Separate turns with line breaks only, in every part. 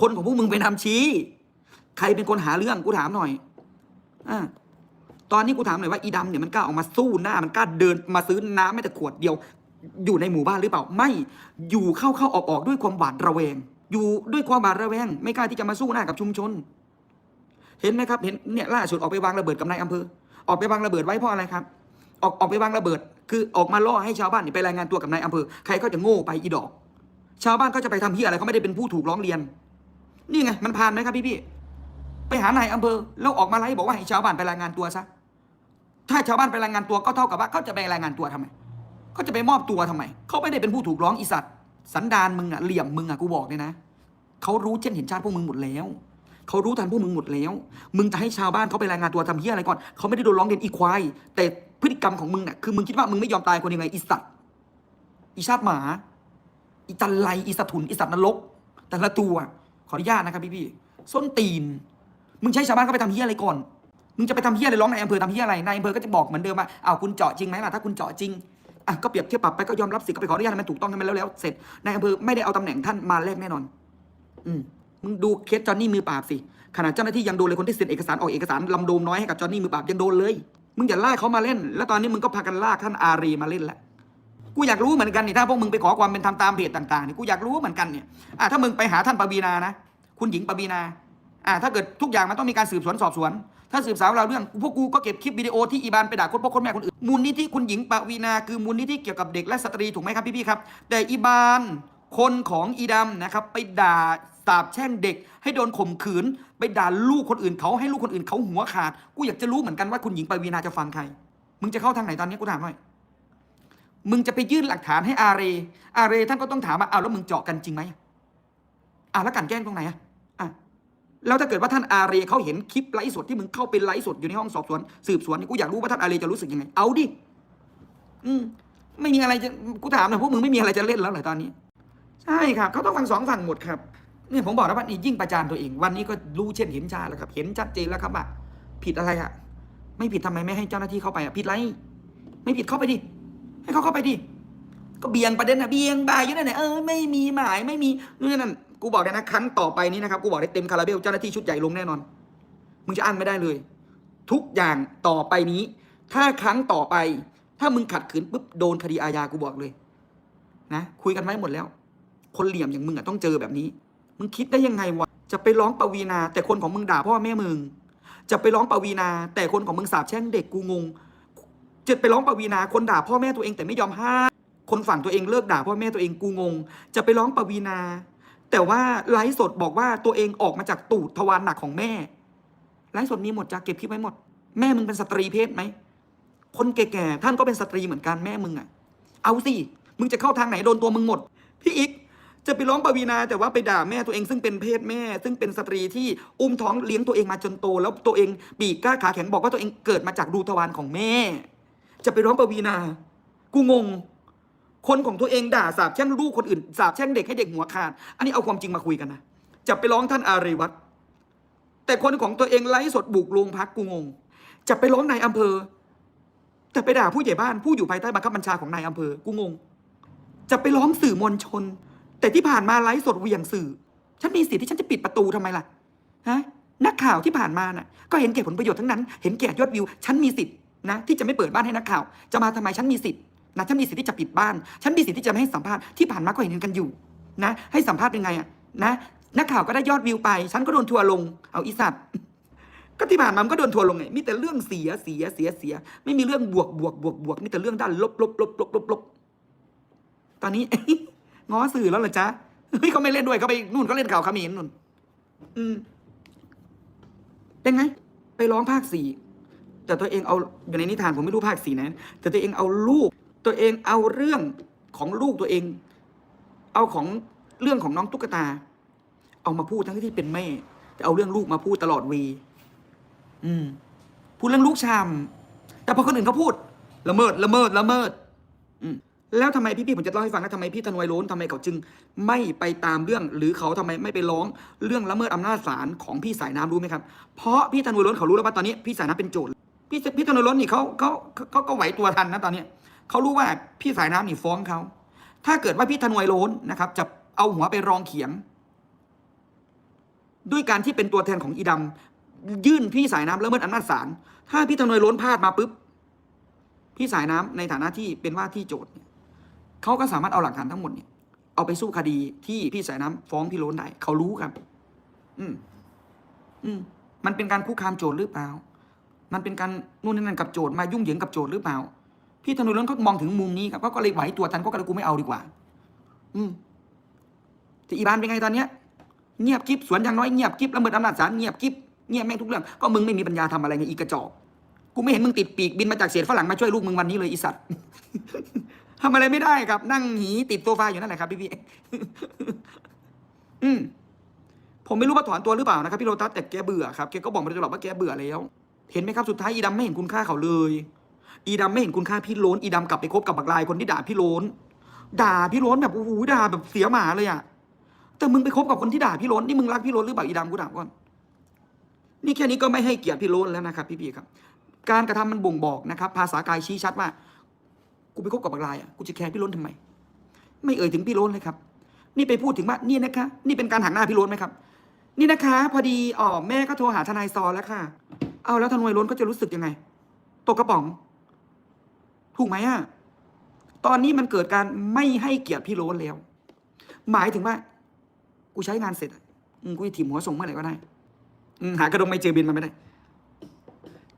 คนของพวกมึงไปนำชี้ ใครเป็นคนหาเรื่องกูถามหน่อยอ่าตอนนี้กูถามหน่อยว่าอีดำเนี่ยมันกล้าออกมาสู้หน้า มันกล้าเดินมาซื้อน้ำไม่แต่ขวดเดียว อยู่ในหมู่บ้านหรือเปล่า ไม่อยู่เข้าเข้าออกออกด้วยความหวาดระแวง อยู่ด้วยความหวาดระแวง ไม่กล้าที่จะมาสู้หน้ากับชุมชน เห็นไหมครับ เห็นเนี่ยล่าสุดออกไปวางระเบิดกับนายอำเภอ ออกไปวางระเบิดไว้เพราะอะไรครับ ออกออกไปวางระเบิด คือออกมาล่อให้ชาวบ้านเนี่ยไปรายงานตัวกับนายอำเภอ ใครก็จะโง่ไปอีดอก ชาวบ้านก็จะไปทำเฮียอะไรเขาไม่ได้เป็นผู้ถูกร้องเรียน นี่ไงมันผ่านไหมครับพี่พี่ๆไปหานายอำเภอแล้วออกมาไล่บอกว่าให้ชาวบ้านไปรายงานตัวซะถ้าชาวบ้านไปรายงานตัวก็เท่ากับว่าเขาจะไปรายงานตัวทำไมเขาจะไปมอบตัวทำไมเขาไม่ได้เป็นผู้ถูกร้องอีสัตว์สันดานมึงอะเหลี่ยมมึงอะกูบอกเลยนะเขารู้เช่นเห็นชาติพวกมึงหมดแล้วเขารู้ทันพวกมึงหมดแล้ว มึงจะให้ชาวบ้านเขาไปรายงานตัวทำเฮียอะไรก่อนเขาไม่ได้โดนร้องเรียนอีควายแต่พฤติกรรมของมึงน่ะคือมึงคิดว่ามึงไม่ยอมตายคนยังไงอีสัตว์อีชาติหมาอีจันไรอีสัตถุนอีสัตว์นรก แต่ละตัว ขออนุญาตนะครับพี่พี่ๆส้นตีน มึงใช้ชาวบ้านเขาไปทำเฮียอะไรก่อน มึงจะไปทำเฮียอะไรร้องในอำเภอทำเฮียอะไรนายอำเภอก็จะบอกเหมือนเดิมว่าอ้าวคุณเจาะจริงไหมล่ะถ้าคุณเจาะจริงอะก็เปรียบเทียบปรับไปก็ยอมรับสิก็ไปขออนุญาตให้มันถูกต้องให้มันแล้วแล้วเสร็จนายอำเภอไม่ได้เอาตำแหน่งท่านมาแลกแน่นอน อืมมึงดูเคสจอห์นนี่มือปราบสิขนาดเจ้าหน้าที่ยังโดนเลยคนที่เซ็นเอกสารออกเอกสารลำโดมน้อยให้กับจอห์นนี่มือปราบยังโดนเลยมึงอย่าลากเขามาเล่น แล้วตอนนี้มึงก็พากันลากท่านอารีมาเล่นแหละกูอยากรู้เหมือนกันนี่ถ้าพวกมึงไปขอความเป็นธรรมตามเพจต่างๆนี่กูอยากรู้เหมือนกันเนี่ยอะถ้ามึงไปหาท่านปวีนานะ คุณหญิงปวีนาอะถ้าเกิดทุกอย่างมันต้องมีการสืบสวนสอบสวน ถ้าสืบสาวเราเรื่องพวกกูก็เก็บคลิปวิดีโอที่อีบานไปด่าคนพ่อคนแม่คนอื่นมูลนิธิคุณหญิงปวีนาคือมูลนิธิเกี่ยวกับเด็กและสตรีถูกไหมครับพี่ๆครับ แต่อีบานคนของอีดำนะครับไปด่าสาบแช่งเด็ก ให้โดนข่มขืน ไปด่าลูกคนอื่นเขาให้ลูกคนอื่นเขาหัวขาดกูอยากจะรู้เหมือนกันว่าคุณหญิงปวีนาจะฟังใคร มึงจะเข้าทางไหนตอนนี้กูถามหน่อยมึงจะไปยื่นหลักฐานให้อาเรอาเรท่านก็ต้องถามว่าเอาแล้วมึงเจาะกันจริงไหมอ่าแล้วกันแกล้งตรงไหนอะ แล้วถ้าเกิดว่าท่านอาเรเขาเห็นคลิปไลฟ์สดที่มึงเข้าไปไลฟ์สดอยู่ในห้องสอบสวนสืบสวนกูอยากรู้ว่าท่านอาเรจะรู้สึกยังไง เอาดิ อืมไม่มีอะไรจะกูถามนะพวกมึงไม่มีอะไรจะเล่นแล้วเหรอตอนนี้ ใช่ครับเขาต้องฟังสองฝั่งหมดครับเนี่ยผมบอกแล้วว่านี่ยิ่งประจานตัวเอง วันนี้ก็รู้เช่นเห็นชาแล้วครับ เห็นชัดเจนแล้วครับว่าผิดอะไรอะไม่ผิดทำไมไม่ให้เจ้าหน้าที่เข้าไปอะผิดไร ไม่ผิดเข้าไปดิให้เขาเข้าไปดิก็เบี่ยงประเด็นอะเบี่ยงบายอยู่นั่นแหละเออไม่มีหมายไม่มีนู่นนั่น กูบอกเลยนะครั้งต่อไปนี้นะครับกูบอกได้เต็มคาราเบลเจ้าหน้าที่ชุดใหญ่ลงแน่นอน มึงจะอั้นไม่ได้เลย ทุกอย่างต่อไปนี้ ถ้าครั้งต่อไป ถ้ามึงขัดขืนปุ๊บโดนคดีอาญากูบอกเลยนะคุยกันไว้หมดแล้ว คนเหลี่ยมอย่างมึงอะต้องเจอแบบนี้ มึงคิดได้ยังไงวะจะไปร้องปวีนา แต่คนของมึงด่าพ่อแม่มึง จะไปร้องปวีนา แต่คนของมึงสาบแช่งเด็กกูงงจะไปร้องปวีนา คนด่าพ่อแม่ตัวเองแต่ไม่ยอมห้ามคนฝั่งตัวเองเลิกด่าพ่อแม่ตัวเองกูงง จะไปร้องปวีนา แต่ว่าไลฟ์สดบอกว่าตัวเองออกมาจากตูดทวารหนักของแม่ ไลฟ์สดมีหมดจะเก็บคลิปไว้หมด แม่มึงเป็นสตรีเพศไหม คนแก่ๆท่านก็เป็นสตรีเหมือนกันแม่มึงอะเอาสิ มึงจะเข้าทางไหนโดนตัวมึงหมด พี่อีกจะไปร้องปวีนาแต่ว่าไปด่าแม่ตัวเองซึ่งเป็นเพศแม่ ซึ่งเป็นสตรีที่อุ้มท้องเลี้ยงตัวเองมาจนโต แล้วตัวเองปีกกล้าขาแข็งบอกว่าตัวเองเกิดมาจากรูทวารของแม่ จะไปร้องปวีนา กูงง คนของตัวเองด่าสาบแช่งลูกคนอื่นสาบแช่งเด็กให้เด็กหัวขาด อันนี้เอาความจริงมาคุยกันนะจะไปร้องท่านอารีวัตรแต่คนของตัวเองไล่สดบุกโรงพักกูงง จะไปร้องนายอำเภอ แต่ไปด่าผู้ใหญ่บ้านผู้อยู่ภายใต้บังคับบัญชาของนายอำเภอกูงง จะไปร้องสื่อมวลชน แต่ที่ผ่านมาไลฟ์สดเวียงสื่อ ฉันมีสิทธิ์ที่ฉันจะปิดประตูทำไมล่ะฮะนักข่าวที่ผ่านมาน่ะ ก็เห็นแก่ผลประโยชน์ทั้งนั้น เห็นแก่ยอดวิว ฉันมีสิทธิ์นะที่จะไม่เปิดบ้านให้นักข่าว จะมาทำไมฉันมีสิทธิ์ นะฉันมีสิทธิ์ที่จะปิดบ้าน ฉันมีสิทธิ์ที่จะไม่ให้สัมภาษณ์ที่ผ่านมาก็เห็นกันอยู่นะ ให้สัมภาษณ์ยังไงอะนะนักข่าวก็ได้ยอดวิวไป ฉันก็โดนทัวร์ลง เอาอีสัตว์ก็ที่ผ่านมามันก็โดนทัวร์ลงไงมีแต่เรื่องเสียเสียเสียเสีย ไม่มีเรื่องบวกบวกบวกบวกมีแต่เรื่องด้านลบลบลบลบลบลบตอนนี้ง้อสื่อแล้วเหรอจ๊ะเฮ้ยเขาไม่เล่นด้วยเขาไปนู่นเขาเล่นข่าวขมรนู่นอืมเป็นไงไปร้องภาคสี่แต่ตัวเองเอาอยู่ในนิทานผมไม่รู้ภาคสี่นะแต่ตัวเองเอาลูก ตัวเองเอาเรื่องของลูกตัวเอง เอาของเรื่องของน้องตุ๊กตา เอามาพูดทั้งที่เป็นแม่ แต่เอาเรื่องลูกมาพูดตลอดวย์อืม พูดเรื่องลูกชาม แต่พอคนอื่นเขาพูดละเมิดละเมิดละเมิด อืมแล้วทำไมพี่ๆผมจะเล่าให้ฟังนะทำไมพี่ธนวยโล้นทำไมเขาจึง ไม่ไปตามเรื่องหรือเขาทำไมไม่ไปร้องเรื่องละเมิดอำนาจศาลของพี่สายน้ำรู้ไหมครับ เพราะพี่ธนวยโล้นเขารู้แล้วว่าตอนนี้พี่สายน้ำเป็นโจทย์พี่พี่ธนวยโล้นนี่เขาเขาเขาก็ไหวตัวทันนะตอนเนี้ เขารู้ว่าพี่สายน้ำนี่ฟ้องเขาถ้าเกิดว่าพี่ธนวยโล้นนะครับ จะเอาหัวไปรองเขียง ด้วยการที่เป็นตัวแทนของอีดำยื่นพี่สายน้ำละเมิดอำนาจศาลถ้าพี่ธนวยล้นพลาดมาปุ๊บพี่สายน้ำในฐานะที่เป็นว่าที่โจทย์เขาก็สามารถเอาหลักฐานทั้งหมดเนี่ยเอาไปสู้คดีที่พี่สายน้ำฟ้องพี่โล้นได้เขารู้ครับ อืม อืม มันเป็นการคุกคามโจทย์หรือเปล่า มันเป็นการนู่นนี่นั่นกับโจทย์มายุ่งเหยิงกับโจทย์หรือเปล่า พี่ธนวยล้นเขามองถึงมุมนี้ครับเขาก็เลยไหวตัวทันก็เลยกูไม่เอาดีกว่า อืมแต่อีบานเป็นไงตอนเนี้ย เงียบกิ๊บสวนอย่างน้อยเงียบกิ๊บละเมิดอำนาจศาลเงียบกิ๊บเงียบแม่งทุกเรื่องก็มึงไม่มีปัญญาทำอะไรไงอีกระจอกกูไม่เห็นมึงติดปีกบินมาจากเศษฝรั่งมาช่วยลูกมึงวันนี้เลยอีสัตว์ทำอะไรไม่ได้ครับ นั่งหีติดโซฟาอยู่นั่นแหละครับพี่พี่อืมผมไม่รู้ว่าถอนตัวหรือเปล่านะครับพี่โรตัสแต่แกเบื่อครับแกก็บอกมาตลอดว่าแกเบื่อแล้ว เห็นไหมครับสุดท้ายอีดำไม่เห็นคุณค่าเขาเลย อีดำไม่เห็นคุณค่าพี่โล้นอีดำกลับไปคบกับบักลายคนที่ด่าพี่โล้นด่าพี่โล้นแบบโอ้โหด่าแบบเสียหมาเลยอะแต่มึงไปคบกับคนที่ด่าพี่โล้นนี่มึงรักพี่โล้นหรือเปล่าอีดำกูถามก่อนนี่แค่นี้ก็ไม่ให้เกียรติพี่โล้นแล้วนะครับพี่ๆครับ การกระทำมันบ่งบอกนะครับ ภาษากายชี้ชัดว่า กูไปคบกับบักลายอะกูจะแคร์พี่โล้นทำไม ไม่เอ่ยถึงพี่โล้นเลยครับ นี่ไปพูดถึงว่านี่นะคะ นี่เป็นการหักหน้าพี่โล้นไหมครับ นี่นะคะ พอดีอ๋อแม่ก็โทรหาทนายซอแล้วค่ะ เอาแล้วทนายโล้นก็จะรู้สึกยังไงตกกระป๋อง ถูกไหมอะตอนนี้มันเกิดการไม่ให้เกียรติพี่โล้นแล้ว หมายถึงว่า กูใช้งานเสร็จกูจะถีบหัวส่งเมื่อไหร่ก็ได้หากระดงไม่เจอบินมาไม่ได้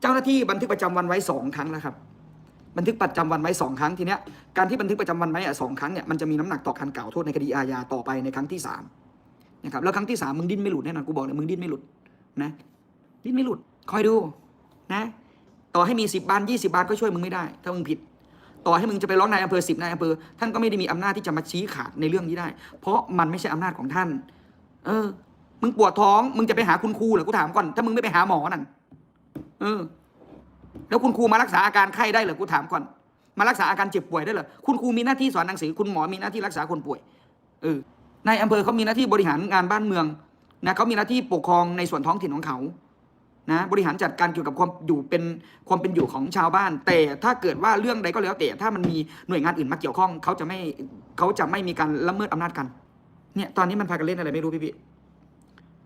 เจ้าหน้าที่บันทึกประจำวันไว้สองครั้งแล้วครับ บันทึกประจำวันไว้สองครั้งทีเนี้ยการที่บันทึกประจำวันไว้สองครั้งเนี่ยมันจะมีน้ำหนักต่อการกล่าวโทษในคดีอาญาต่อไปในครั้งที่สามนะครับแล้วครั้งที่สามมึงดิ้นไม่หลุดแน่นอนกูบอกเลยมึงดิ้นไม่หลุดนะดิ้นไม่หลุด คอยดูนะ ต่อให้มีสิบบานยี่สิบานก็ช่วยมึงไม่ได้ ถ้ามึงผิด ต่อให้มึงจะไปร้องนายอำเภอสิบนายอำเภอท่านก็ไม่ได้มีอำนาจที่จะมาชี้ขาดในเรื่องนี้ได้ เพราะมันไม่ใช่อำนาจของท่าน เออ มึงปวดท้อง มึงจะไปหาคุณครูเหรอกูถามก่อน ถ้ามึงไม่ไปหาหมอนั่นเออ แล้วคุณครูมารักษาอาการไข้ได้เหรอกูถามก่อน มารักษาอาการเจ็บป่วยได้เหรอคุณครูมีหน้าที่สอนหนังสือคุณหมอมีหน้าที่รักษาคนป่วยเออนายอำเภอเขามีหน้าที่บริหารงานบ้านเมืองนะเขามีหน้าที่ปกครองในส่วนท้องถิ่นของเขา นะบริหารจัดการเกี่ยวกับความอยู่เป็นความเป็นอยู่ของชาวบ้าน แต่ถ้าเกิดว่าเรื่องใดก็แล้วแต่ถ้ามันมีหน่วยงานอื่นมาเกี่ยวข้องเขาจะไม่เขาจะไม่มีการละเมิดอำนาจกันเนี่ยตอนนี้มันพากันเล่นอะไรไม่รู้พี่พี่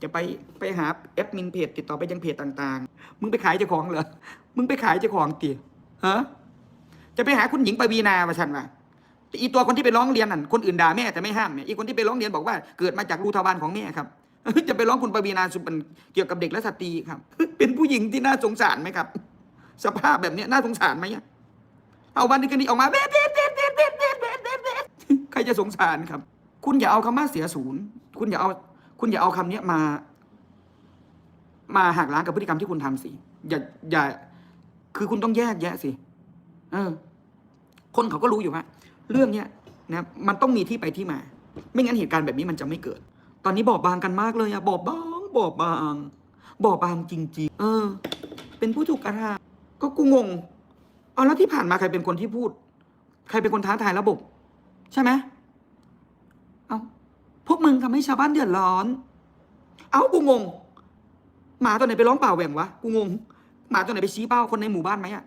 จะไปไปหาแอดมินเพจติดต่อไปยังเพจต่าง ๆ มึงไปขายเจ้าของเหรอมึงไปขายเจ้าของเตี๋ยฮะจะไปหาคุณหญิงปวีนาว่าฉันว่าแต่อีตัวคนที่ไปร้องเรียนนั่นคนอื่นด่าแม่แต่ไม่ห้ามเนี่ยอีคนที่ไปร้องเรียนบอกว่าเกิดมาจากรูทวารของแม่ครับ จะไปร้องคุณปวีนาสุบันเกี่ยวกับเด็กและสตรีครับ เป็นผู้หญิงที่น่าสงสารไหมครับ สภาพแบบนี้น่าสงสารไหมเอาวันนี้กันนี้ออกมาเบ็ดเบ็ดเบ็ดเบ็ดเบ็ดเบ็ดเบ็ดเบ็ดใครจะสงสารครับ คุณอย่าเอาคำว่าเสียศูนย์ คุณอย่าเอา คุณอย่าเอาคำนี้มา มาหักล้างกับพฤติกรรมที่คุณทำสิ อย่า อย่า คือคุณต้องแยกแยะสิ เออ คนเขาก็รู้อยู่ว่าเรื่องเนี้ยนะมันต้องมีที่ไปที่มา ไม่งั้นเหตุการณ์แบบนี้มันจะไม่เกิด ตอนนี้บอบบางกันมากเลยอะบอบบางบอบบางบอบบางจริงๆ เออ เป็นผู้ถูกกระทำก็กูงง เอาแล้วที่ผ่านมาใครเป็นคนที่พูด ใครเป็นคนท้าทายระบบ ใช่ไหมเอาพวกมึงทำให้ชาวบ้านเดือดร้อน เอากูงง หมาตัวไหนไปร้องเปล่าแหว่งวะ กูงง หมาตัวไหนไปชี้เป้าคนในหมู่บ้านไหมอะ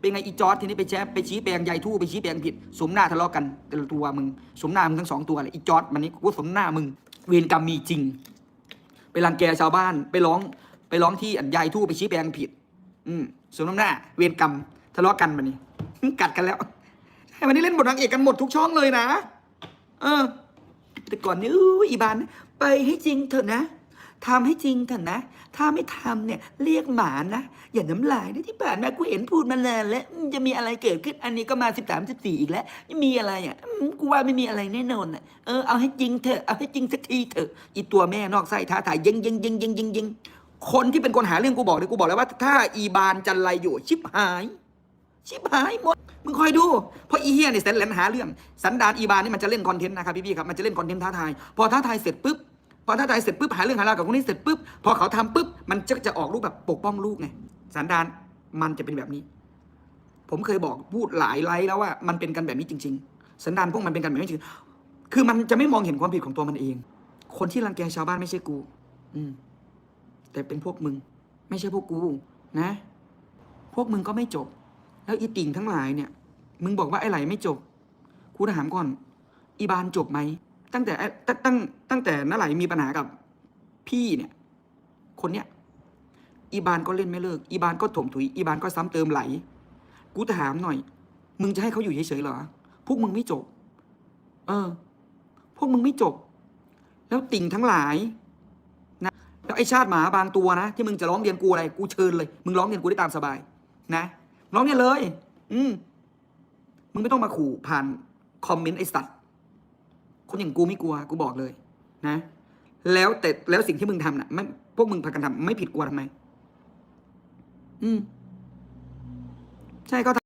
เป็นไงอีจอร์ดทีนี้ไปแชร์ไปชี้แปลงใยทู่ไปชี้แปลงผิด สมหน้าทะเลาะกันแต่ละตัวมึง สมหน้ามึงทั้งสองตัวเลยอีจอร์ดมันนี้กูสมหน้ามึง เวรกรรมมีจริง ไปรังแกชาวบ้าน ไปร้อง ไปร้องที่อันยายทู่ไปชี้แปลงผิด อืมสมน้ำหน้า เวรกรรมทะเลาะกันมันนี่กัดกันแล้วให้วันนี้เล่นบทนางเอกกันหมดทุกช่องเลยนะ เออ แต่ก่อนนี้อีบาน ไปให้จริงเถอะนะ ทำให้จริงเถอะนะ ถ้าไม่ทำเนี่ยเรียกหมานะ อย่าน้ำลายนะที่ผ่านมากูเห็นพูดมานานแล้วอืมจะมีอะไรเกิดขึ้น อันนี้ก็มาสิบสามสิบสี่อีกแล้วมีอะไรอะอืมกูว่าไม่มีอะไรแน่นอนอะเออเอาให้จริงเถอะเอาให้จริงสักทีเถอะอีตัวแม่นอกไส้ท้าทายยิงยิงยิงยิงยิงยิงคนที่เป็นคนหาเรื่องกูบอกเลยกูบอกแล้วว่า ถ้าอีบานจันไรอยู่ชิบหาย ชิบหายหมด มึงคอยดู เพราะอีเฮียเนี่ยแสนแหลนหาเรื่อง สันดานอีบานนี่มันจะเล่นคอนเทนต์นะครับพี่ๆครับ มันจะเล่นคอนเทนต์ท้าทาย พอท้าทายเสร็จปุ๊บ พอท้าทายเสร็จปุ๊บหาเรื่องหาราวกับคนนี้เสร็จปุ๊บพอเขาทำปุ๊บมันจะจะออกรูปแบบปกป้องลูกไงสันดานมันจะเป็นแบบนี้ ผมเคยบอกพูดหลายไลฟ์แล้วว่ามันเป็นกันแบบนี้จริง ๆ สันดานพวกมันเป็นกันแบบนี้จริงคือมันจะไม่มองเห็นความผิดของตัวมันเอง คนที่รังแกชาวบ้านไม่ใช่กู อืม แต่เป็นพวกมึง ไม่ใช่พวกกู นะ พวกมึงก็ไม่จบ แล้วอีติ่งทั้งหลายเนี่ย มึงบอกว่าไอ้ไหลไม่จบ กูถามก่อน อีบานจบไหม ตั้งแต่ตั้งตั้งตั้งแต่น้าไหลมีปัญหากับพี่เนี่ย คนเนี้ยอีบานก็เล่นไม่เลิก อีบานก็ถมถุย อีบานก็ซ้ำเติมไหล กูถามหน่อย มึงจะให้เขาอยู่เฉยๆเหรอ พวกมึงไม่จบ เออ พวกมึงไม่จบ แล้วติ่งทั้งหลาย นะ แล้วไอชาติหมาบางตัวนะที่มึงจะร้องเรียนกูอะไร กูเชิญเลย มึงร้องเรียนกูได้ตามสบาย นะ ร้องเรียนเลย อืม มึงไม่ต้องมาขู่ผ่านคอมเมนต์ไอสัตว์ คนอย่างกูไม่กลัวกูบอกเลย นะ แล้วแต่แล้วสิ่งที่มึงทำน่ะไม่พวกมึงพากันทำไม่ผิดกลัวทำไม อืม ใช่ก็